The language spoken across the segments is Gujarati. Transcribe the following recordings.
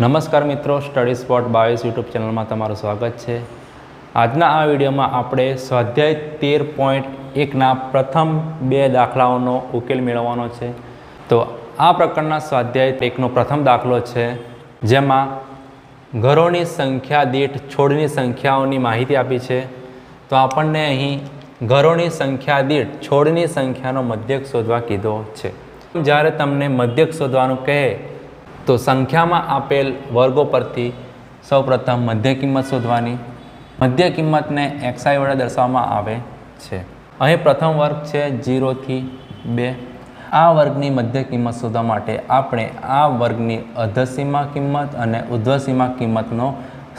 નમસ્કાર મિત્રો સ્ટડી સ્પોટ બાવીસ યુટ્યુબ ચેનલમાં તમારું સ્વાગત છે. આજના આ વિડીયોમાં આપણે સ્વાધ્યાય તેર પોઈન્ટ એકના પ્રથમ બે દાખલાઓનો ઉકેલ મેળવવાનો છે. તો આ પ્રકારના સ્વાધ્યાય એકનો પ્રથમ દાખલો છે, જેમાં ઘરોની સંખ્યા દીઠ છોડની સંખ્યાઓની માહિતી આપી છે. તો આપણને અહીં ઘરોની સંખ્યા દીઠ છોડની સંખ્યાનો મધ્યક શોધવા કીધો છે. જ્યારે તમને મધ્યક શોધવાનું કહે તો સંખ્યામાં આપેલ વર્ગો પરથી સૌપ્રથમ મધ્ય કિંમત શોધવાની. મધ્ય કિંમતને એક્સઆઈ વડે દર્શાવવામાં આવે છે. અહીં પ્રથમ વર્ગ છે જીરોથી બે. આ વર્ગની મધ્ય કિંમત શોધવા માટે આપણે આ વર્ગની અધસીમા કિંમત અને ઉધ્વસીમા કિંમતનો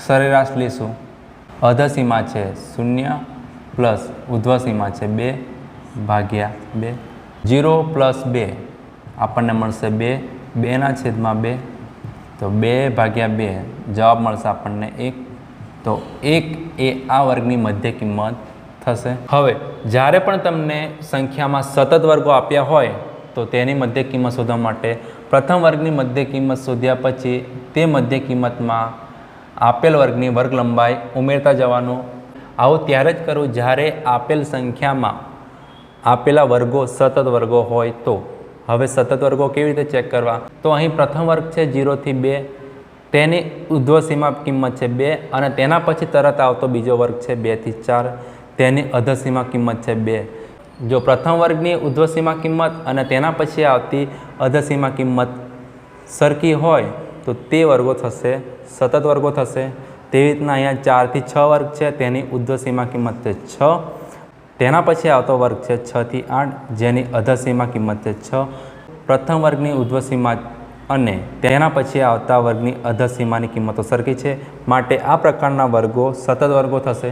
સરેરાશ લઈશું. અધસીમા છે શૂન્ય પ્લસ ઉધ્વસીમા છે બે ભાગ્યા બે. જીરો પ્લસ બે આપણને મળશે બે. બેના છેદમાં બે. તો બે ભાગ્યા બે જવાબ મળશે આપણને એક. તો એક એ આ વર્ગની મધ્ય કિંમત થશે. હવે, જ્યારે પણ તમને સંખ્યામાં સતત વર્ગો આપ્યા હોય, તો તેની મધ્ય કિંમત શોધવા માટે પ્રથમ વર્ગની મધ્ય કિંમત શોધ્યા પછી તે મધ્ય કિંમતમાં આપેલ વર્ગની વર્ગ લંબાઈ ઉમેરતા જવાનું. આવું ત્યારે જ કરું, જ્યારે આપેલ સંખ્યામાં આપેલા વર્ગો સતત વર્ગો હોય તો. હવે સતત વર્ગો કેવી રીતે ચેક કરવા? તો અહીં પ્રથમ વર્ગ છે જીરોથી બે. તેની ઉધ્વસીમા કિંમત છે બે અને તેના પછી તરત આવતો બીજો વર્ગ છે બેથી ચાર. તેની અધસીમા કિંમત છે બે. જો પ્રથમ વર્ગની ઉધ્વસીમા કિંમત અને તેના પછી આવતી અધસીમા કિંમત સરખી હોય, તો તે વર્ગો થશે, સતત વર્ગો થશે. તેવી રીતના અહીંયા ચારથી છ વર્ગ છે, તેની ઉધ્વસીમા કિંમત છે છ. તેના પછી આવતો વર્ગ છે છથી આઠ, જેની અધસીમા કિંમત છે છ. પ્રથમ વર્ગની ઉધ્વસીમા અને તેના પછી આવતા વર્ગની અધસીમાની કિંમતો સરખી છે. માટે આ પ્રકારના વર્ગો સતત વર્ગો થશે.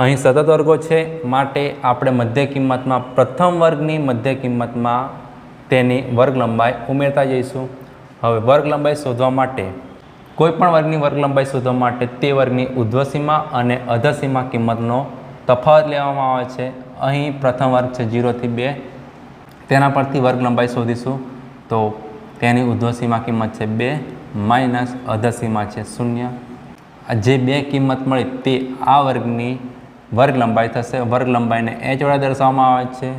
અહીં સતત વર્ગો છે. માટે આપણે મધ્ય કિંમતમાં, પ્રથમ વર્ગની મધ્ય કિંમતમાં તેની વર્ગ લંબાઈ ઉમેરતા જઈશું. હવે વર્ગ લંબાઈ શોધવા માટે કોઈપણ વર્ગની વર્ગ લંબાઈ શોધવા માટે તે વર્ગની ઉધ્વસીમા અને અધસીમા કિંમતનો તફાવત લેવામાં આવે છે. અહીં પ્રથમ વર્ગ છે જીરોથી બે. તેના પરથી વર્ગ લંબાઈ શોધીશું. તો તેની ઉધ્વસીમા કિંમત છે બે માઇનસ અધસીમા છે શૂન્ય. જે બે કિંમત મળી તે આ વર્ગની વર્ગ લંબાઈ થશે. વર્ગ લંબાઈને એચ વડે દર્શાવવામાં આવે છે.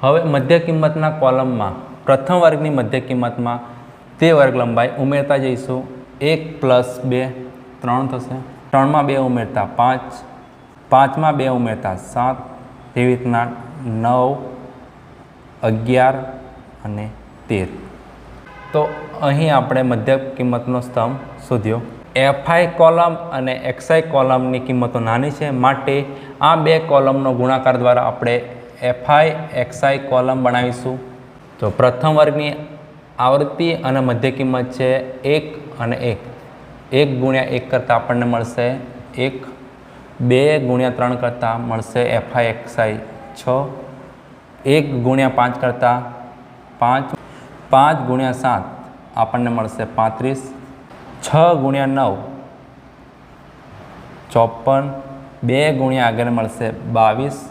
હવે મધ્ય કિંમતના કોલમમાં, પ્રથમ વર્ગની મધ્ય કિંમતમાં તે વર્ગ લંબાઈ ઉમેરતા જઈશું. એક પ્લસ બે ત્રણ થશે. ત્રણમાં બે ઉમેરતા પાંચ. પાંચમાં બે ઉમેરતા સાત, તેવી રીતના નવ, અગિયાર અને તેર. તો અહીં આપણે મધ્ય કિંમતનો સ્તંભ શોધ્યો. એફઆઈ કોલમ અને એક્સઆઈ કોલમની કિંમતો નાની છે. માટે આ બે કોલમનો ગુણાકાર દ્વારા આપણે એફઆઈ એક્સઆઈ કોલમ બનાવીશું. તો પ્રથમ વર્ગની આવૃત્તિ અને મધ્ય કિંમત છે એક અને એક. એક ગુણ્યા એક કરતાં આપણને મળશે એક બે ગુણ્યા ત્રણ કરતાં મળશે એફઆઈ એક્સઆઈ છ. એક ગુણ્યા પાંચ કરતાં પાંચ. પાંચ ગુણ્યા સાત આપણને મળશે પાંત્રીસ. છ ગુણ્યા નવ. ચોપન. બે ગુણ્યા આગળ મળશે બાવીસ.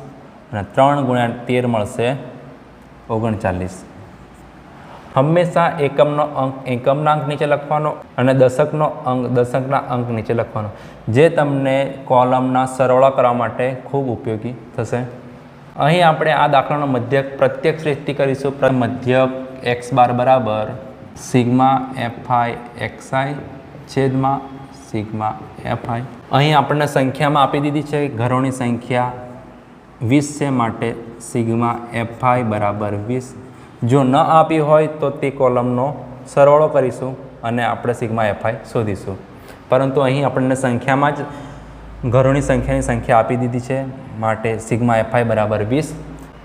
અને ત્રણ ગુણ્યા તેર મળશે ઓગણચાલીસ. હંમેશા એકમનો અંક, એકમના અંક નીચે લખવાનો અને દશકનો અંક, દશકના અંક નીચે લખવાનો. જે તમને કોલમના સરવાળા કરવા માટે ખૂબ ઉપયોગી થશે. અહીં આપણે આ દાખલાનો મધ્યક પ્રત્યક્ષ રીતથી કરીશું. મધ્યક એક્સ બાર બરાબર sigma f i x i છેદમાં સિગ્મા એફઆઈ અહીં આપણને સંખ્યામાં આપી દીધી છે. ઘરોની સંખ્યા વીસ છે માટે સિગ્મા એફઆઈ બરાબર વીસ. જો ન આપી હોય તો તે કોલમનો સરવાળો કરીશું અને આપણે સિગ્મા એફઆઈ શોધીશું. પરંતુ અહીં આપણને સંખ્યામાં જ ઘરોની સંખ્યાની સંખ્યા આપી દીધી છે. માટે સિગ્મા એફઆઈ બરાબર વીસ.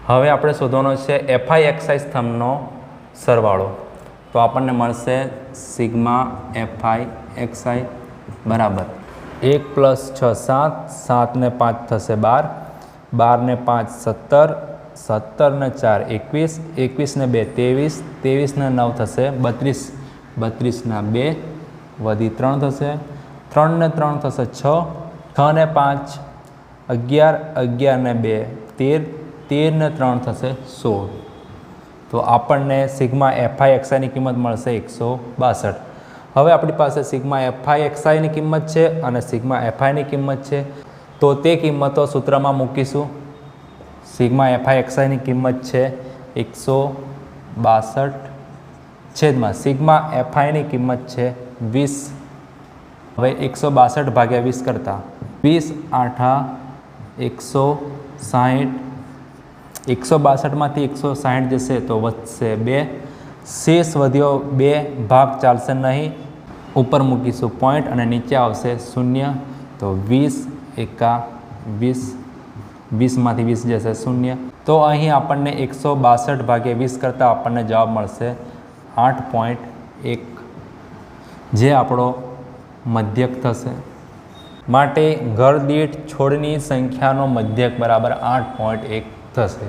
હવે આપણે શોધવાનો છે એફઆઈ એક્સાઇઝ થમનો સરવાળો. તો આપણને મળશે સિગ્મા એફઆઈ એક્સઆઈ બરાબર. એક પ્લસ છ સાત સાત ને પાંચ થશે બાર. બારને પાંચ સત્તર. સત્તર ને ચાર, એકવીસ એકવીસ ને બે, ત્રેવીસ ત્રેવીસ ને નવ થશે, બત્રીસ. બત્રીસના બે વધી ત્રણ થશે. ત્રણ ને ત્રણ થશે છ. છ ને પાંચ. અગિયાર અગિયાર ને બે, તેર. તેર ને ત્રણ થશે સોળ. તો આપણને સિગ્મા એફઆઈ એક્સઆઈની કિંમત મળશે એકસો બાસઠ. હવે આપણી પાસે સિગ્મા એફઆઈ એક્સઆઈની કિંમત છે અને સિગ્મા એફઆઈની કિંમત છે. તો તે કિંમતો સૂત્રમાં મૂકીશું. સિગ્મા એફઆઈ એક્સઆઈની કિંમત છે એકસો બાસઠ છેદમાં સિગ્મા એફઆઈની કિંમત છે વીસ. હવે એકસો બાસઠ ભાગ્યા વીસ કરતાં વીસ આઠા એકસો સાહીઠ. એકસો બાસઠમાંથી એકસો સાહીઠ જશે તો વધશે બે. શેષ વધ્યો બે, ભાગ ચાલશે નહીં. ઉપર મૂકીશું પોઈન્ટ અને નીચે આવશે શૂન્ય. તો વીસ એકા વીસ. વીસમાંથી વીસ જશે શૂન્ય. તો અહીં આપણને એકસો બાસઠ ભાગે વીસ કરતાં આપણને જવાબ મળશે આઠ પોઈન્ટ એક, જે આપણો મધ્યક થશે. માટે ઘર દીઠ છોડની સંખ્યાનો મધ્યક બરાબર આઠ પોઈન્ટ એક થશે.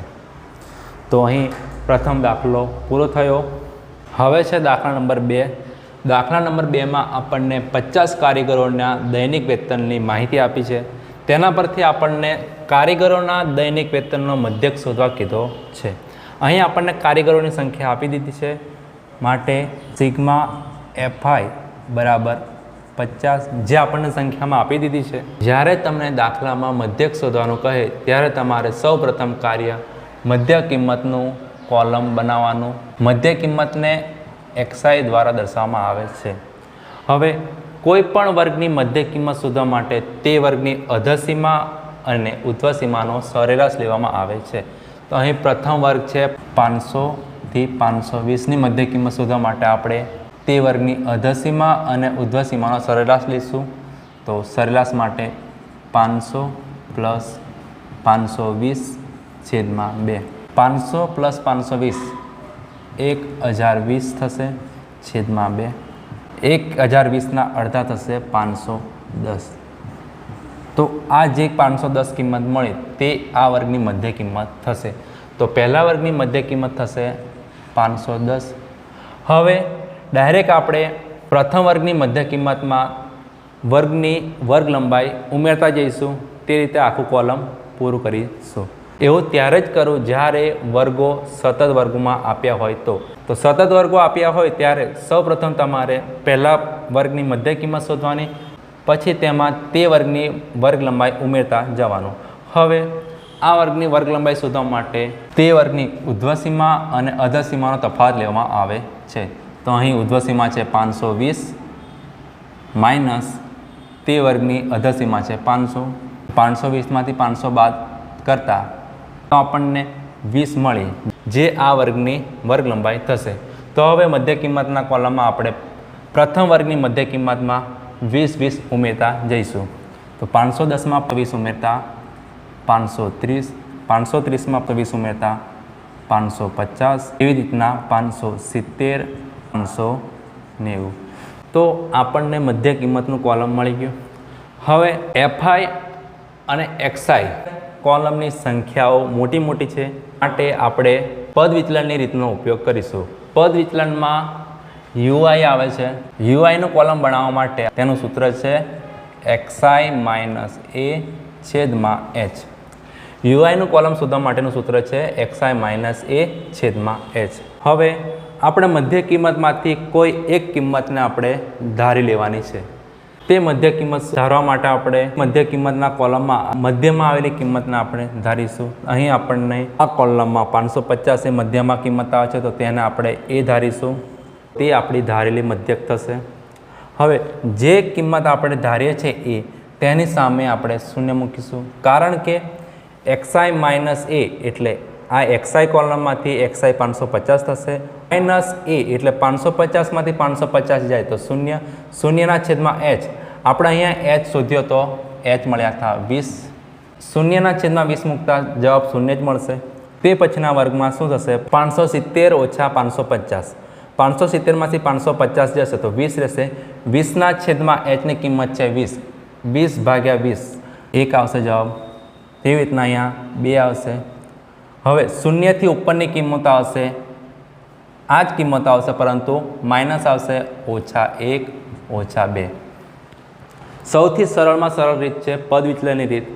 તો અહીં પ્રથમ દાખલો પૂરો થયો. હવે છે દાખલા નંબર બે. દાખલા નંબર બેમાં આપણને પચાસ કારીગરોના દૈનિક વેતનની માહિતી આપી છે. તેના પરથી આપણને કારીગરોના દૈનિક વેતનનો મધ્યક શોધવા કીધો છે. અહીં આપણને કારીગરોની સંખ્યા આપી દીધી છે. માટે સિગ્મા એફઆઈ બરાબર પચાસ જે આપણને સંખ્યામાં આપી દીધી છે. જ્યારે તમને દાખલામાં મધ્યક શોધવાનું કહે, ત્યારે તમારે સૌ કાર્ય મધ્ય કિંમતનું કોલમ બનાવવાનું. મધ્ય કિંમતને એક્સઆઈ દ્વારા દર્શાવવામાં આવે છે. હવે કોઈ પણ વર્ગની મધ્ય કિંમત શોધવા માટે તે વર્ગની અધસીમા અને ઉધ્વસીમાનો સરેરાશ લેવામાં આવે છે. તો અહીં પ્રથમ વર્ગ છે પાંચસોથી પાંચસો વીસની મધ્ય કિંમત શોધવા માટે આપણે તે વર્ગની અધસીમા અને ઉધ્વસીમાનો સરેરાશ લઈશું. તો સરેરાશ માટે પાંચસો પ્લસ પાંચસો વીસ છેદમાં બે. પાંચસો પ્લસ પાંચસો વીસ એક હજાર વીસ થશે છેદમાં બે. એક હજાર વીસના અડધા થશે પાંચસો દસ. તો આ જે પાંચસો દસ કિંમત મળી તે આ વર્ગની મધ્ય કિંમત થશે. તો પહેલા વર્ગની મધ્ય કિંમત થશે પાંચસો દસ. હવે ડાયરેક્ટ આપણે પ્રથમ વર્ગની મધ્ય કિંમતમાં વર્ગની વર્ગ લંબાઈ ઉમેરતા જઈશું. તે રીતે આખું કોલમ પૂરું કરીશું. એવું ત્યારે જ કરું જ્યારે વર્ગો સતત વર્ગમાં આપ્યા હોય તો. તો સતત વર્ગો આપ્યા હોય ત્યારે સૌપ્રથમ તમારે પહેલા વર્ગની મધ્ય કિંમત શોધવાની, પછી તેમાં તે વર્ગની વર્ગ લંબાઈ ઉમેરતા જવાનું. હવે આ વર્ગની વર્ગ લંબાઈ શોધવા માટે તે વર્ગની ઉધ્વસીમા અને અધસીમાનો તફાવત લેવામાં આવે છે. તો અહીં ઉધ્વસીમા છે પાંચસો વીસ, માઇનસ તે વર્ગની અધસીમા છે પાંચસો પાંચસો વીસમાંથી પાંચસો બાદ કરતાં તો આપણને વીસ મળી જે આ વર્ગની વર્ગ લંબાઈ થશે. તો હવે મધ્ય કિંમતના કોલમમાં આપણે પ્રથમ વર્ગની મધ્ય કિંમતમાં વીસ વીસ ઉમેરતા જઈશું. તો પાંચસો દસમાં વીસ ઉમેરતા પાંચસો ત્રીસ, પાંચસો ત્રીસમાં વીસ ઉમેરતા પાંચસો પચાસ, એવી રીતના પાંચસો સિત્તેર, પાંચસો નેવું. તો આપણને મધ્ય કિંમતનું કોલમ મળી ગયું. હવે એફઆઈ અને એક્સઆઈ કોલમની સંખ્યાઓ મોટી મોટી છે. માટે આપણે પદ વિચલનની રીતનો ઉપયોગ કરીશું. પદ વિચલનમાં યુઆઈ આવે છે. યુઆઈનું કોલમ બનાવવા માટે તેનું સૂત્ર છે એક્સઆઈ માઇનસ એ છેદમાં એચ યુઆઈનું કોલમ શોધવા માટેનું સૂત્ર છે એક્સઆઈ માઇનસ એ છેદમાં એચ હવે આપણે મધ્ય કિંમતમાંથી કોઈ એક કિંમતને આપણે ધારી લેવાની છે. તે મધ્ય કિંમત ધારવા માટે આપણે મધ્ય કિંમતના કોલમમાં, મધ્યમાં આવેલી કિંમતને આપણે ધારીશું. અહીં આપણને આ કોલમમાં પાંચસો પચાસ એ મધ્યમાં કિંમત આવે છે, તો તેને આપણે એ ધારીશું. તે આપણી ધારેલી મધ્યક થશે. હવે જે કિંમત આપણે ધારીએ છીએ એ, તેની સામે આપણે શૂન્ય મૂકીશું. કારણ કે એક્સઆઈ માઇનસ એ એટલે આ એક્સઆઈ કોલમમાંથી એક્સઆઈ પાંચસો પચાસ થશે. માઇનસ એ એટલે પાંચસો પચાસમાંથી પાંચસો પચાસ જાય તો શૂન્ય. શૂન્યના છેદમાં એચ આપણે અહીંયા એચ શોધ્યો તો એચ મળ્યા હતા વીસ. શૂન્યના છેદમાં વીસ મૂકતા જવાબ શૂન્ય જ મળશે. તે પછીના વર્ગમાં શું થશે? પાંચસો સિત્તેર ઓછા પાંચસો પચાસ. પાંચસો સિત્તેરમાંથી પાંચસો પચાસ જશે તો વીસ રહેશે. વીસના છેદમાં એચની કિંમત છે વીસ. વીસ ભાગ્યા વીસ. એક આવશે જવાબ. તેવી રીતના અહીંયા બે આવશે. હવે શૂન્યથી ઉપરની કિંમત આવશે. આ જ કિંમત આવશે પરંતુ માઇનસ આવશે ઓછા એક, ઓછા બે. સૌથી સરળમાં સરળ રીત છે પદ વિચલનની રીત.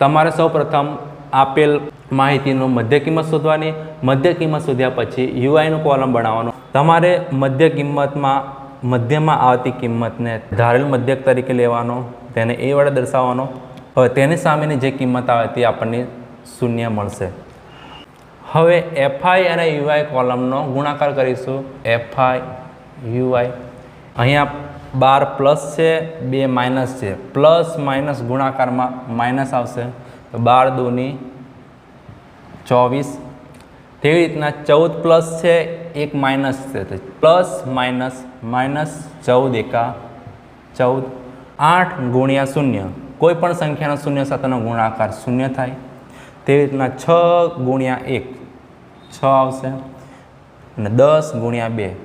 તમારે સૌપ્રથમ આપેલ માહિતીનું મધ્ય કિંમત શોધવાની, મધ્ય કિંમત શોધ્યા પછી યુઆઈનું કોલમ બનાવવાનું. તમારે મધ્ય કિંમતમાં, મધ્યમાં આવતી કિંમતને ધારેલ મધ્યક તરીકે લેવાનો, તેને એ વડે દર્શાવવાનો. હવે તેની સામેની જે કિંમત આવે તે આપણને શૂન્ય મળશે. હવે એફઆઈ અને યુઆઈ કોલમનો ગુણાકાર કરીશું. FI, UI. અહીંયા બાર પ્લસ છે, બે માઇનસ છે. પ્લસ માઇનસ ગુણાકારમાં માઇનસ આવશે. તો બાર દોની ચોવીસ. તેવી રીતના ચૌદ પ્લસ છે, એક માઇનસ છે. તો પ્લસ માઇનસ માઇનસ ચૌદ એકા ચૌદ. આઠ ગુણ્યા શૂન્ય. કોઈ પણ સંખ્યાનો શૂન્ય સાથેનો ગુણાકાર શૂન્ય થાય. તેવી રીતના છ ગુણ્યા એક, છ આવશે. અને દસ ગુણ્યા બે,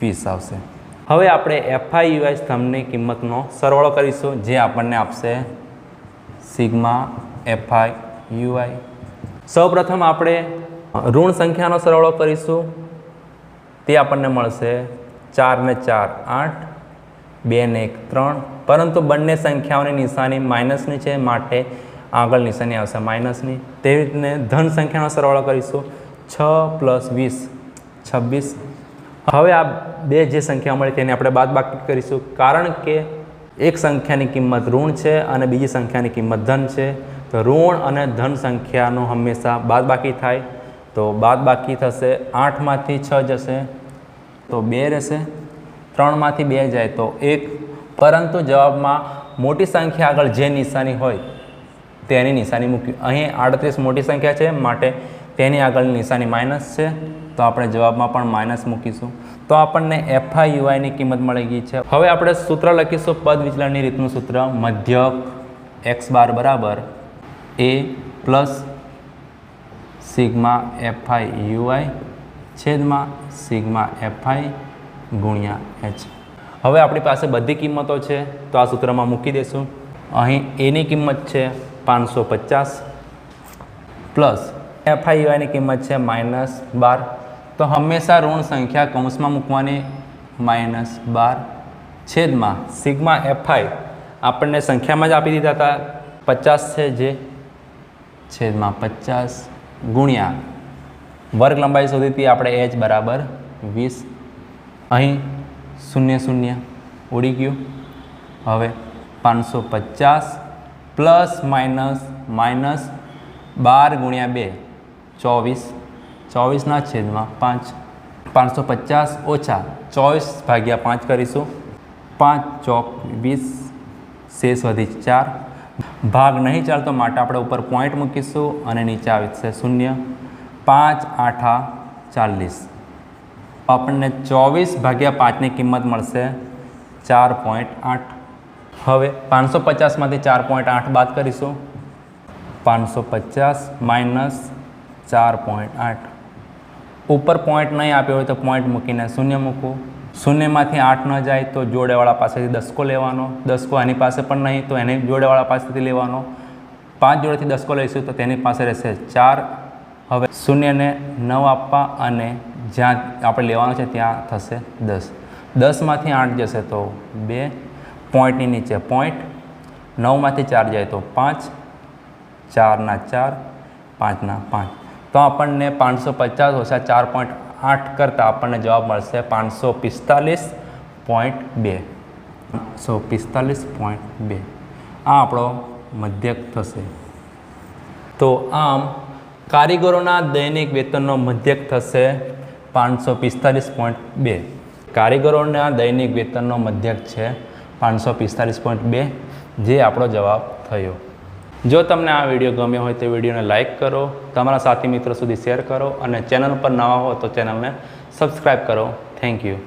વીસ આવશે. હવે આપણે એફઆઈ યુઆઈ સ્તંભની કિંમતનો સરવાળો કરીશું, જે આપણને આપશે સિગ્મા એફઆઈ યુઆઈ સૌપ્રથમ આપણે ઋણ સંખ્યાનો સરવાળો કરીશું. તે આપણને મળશે ચાર ને ચાર આઠ, બે ને એક ત્રણ. પરંતુ બંને સંખ્યાઓની નિશાની માઇનસની છે, માટે આગળ નિશાની આવશે માઇનસની. તેવી રીતને ધન સંખ્યાનો સરવાળો કરીશું. છ પ્લસ વીસ, છવ્વીસ હવે આ બે જે સંખ્યા મળી એને આપણે બાદ બાકી કરીશું. કારણ કે એક સંખ્યાની કિંમત ઋણ છે અને બીજી સંખ્યાની કિંમત ધન છે. તો ઋણ અને ધન સંખ્યાનો હંમેશા બાદ બાકી થાય. તો બાદ બાકી થશે, આઠમાંથી છ જશે, તો બે રહેશે, ત્રણમાંથી બે જાય, તો એક. પરંતુ જવાબમાં મોટી સંખ્યા આગળ જે નિશાની હોય તેની નિશાની મૂકી અહીં આડત્રીસ મોટી સંખ્યા છે, માટે તેની આગળની નિશાની માઇનસ છે. તો આપણે જવાબમાં પણ માઇનસ મૂકીશું. તો આપણને એફઆઈ યુઆઈની કિંમત મળી ગઈ છે. હવે આપણે સૂત્ર લખીશું પદ વિચલનની રીતનું સૂત્ર. મધ્યક એક્સ બાર બરાબર A plus sigma FI UI છેદમાં સિગ્મા એફઆઈ ગુણ્યા એચ હવે આપણી પાસે બધી કિંમતો છે. તો આ સૂત્રમાં મૂકી દઈશું. અહીં એની કિંમત છે પાંચસો પચાસ પ્લસ એફઆઈ યુઆઈની કિંમત છે માઇનસ બાર. તો હંમેશા ઋણ સંખ્યા કૌંસમાં મૂકવાની માઇનસ બાર છેદમાં સિગ્મા એફઆઈ આપણને સંખ્યામાં જ આપી દીધા હતા. પચાસ છે જે છેદમાં પચાસ ગુણ્યા. વર્ગ લંબાઈ હતી આપણે એચ બરાબર વીસ. અહીં શૂન્ય શૂન્ય ઉડી ગયું. હવે પાંચસો પચાસ પ્લસ માઇનસ માઇનસ બાર ગુણ્યા બે. ચોવીસ, ચોવીસના છેદમાં પાંચ. પાંચસો પચાસ ઓછા ચોવીસ ભાગ્યા પાંચ કરીશું. પાંચ ચોક વીસ શેષ વધી ચાર. ભાગ નહીં ચાલતો માટે આપણે ઉપર પોઈન્ટ મૂકીશું અને નીચે આવશે શૂન્ય. પાંચ આઠા ચાલીસ. આપણને ચોવીસ ભાગ્યા પાંચની કિંમત મળશે ચાર પોઈન્ટ આઠ. હવે પાંચસો પચાસમાંથી ચાર પોઈન્ટ આઠ બાદ કરીશું. પાંચસો પચાસ માઇનસ ચાર પોઈન્ટ આઠ. ઉપર પોઈન્ટ નહીં આપ્યો હોય તો પોઈન્ટ મૂકીને શૂન્ય મૂકવું. શૂન્યમાંથી આઠ ન જાય તો જોડેવાળા પાસેથી દસકો લેવાનો. દસકો એની પાસે પણ નહીં તો એને જોડેવાળા પાસેથી લેવાનો. પાંચ જોડેથી દસકો લઈશું તો તેની પાસે રહેશે ચાર. હવે શૂન્યને નવ આપવા અને જ્યાં આપણે લેવાનું છે ત્યાં થશે દસ. દસમાંથી આઠ જશે તો બે. પોઈન્ટની નીચે પોઈન્ટ નવમાંથી ચાર જાય તો પાંચ. ચારના ચાર. પાંચના પાંચ. તો આપણને પાંચસો પચાસ ઓછા ચાર પોઈન્ટ આઠ કરતાં આપણને જવાબ મળશે પાંચસો પિસ્તાલીસ પોઈન્ટ બે. સો પિસ્તાલીસ પોઈન્ટ બે. આ આપણો મધ્યક થશે. તો આમ કારીગરોના દૈનિક વેતનનો મધ્યક થશે પાંચસો પિસ્તાલીસ પોઈન્ટ બે. કારીગરોના દૈનિક વેતનનો મધ્યક છે પાંચસો પિસ્તાલીસ પોઈન્ટ બે, જે આપણો જવાબ થયો. જો તમને આ વીડિયો ગમ્યો હોય તો વિડીયોને લાઇક કરો, તમારા સાથી મિત્રો સુધી શેર કરો અને ચેનલ પર નવા હો તો ચેનલને સબસ્ક્રાઈબ કરો. Thank you.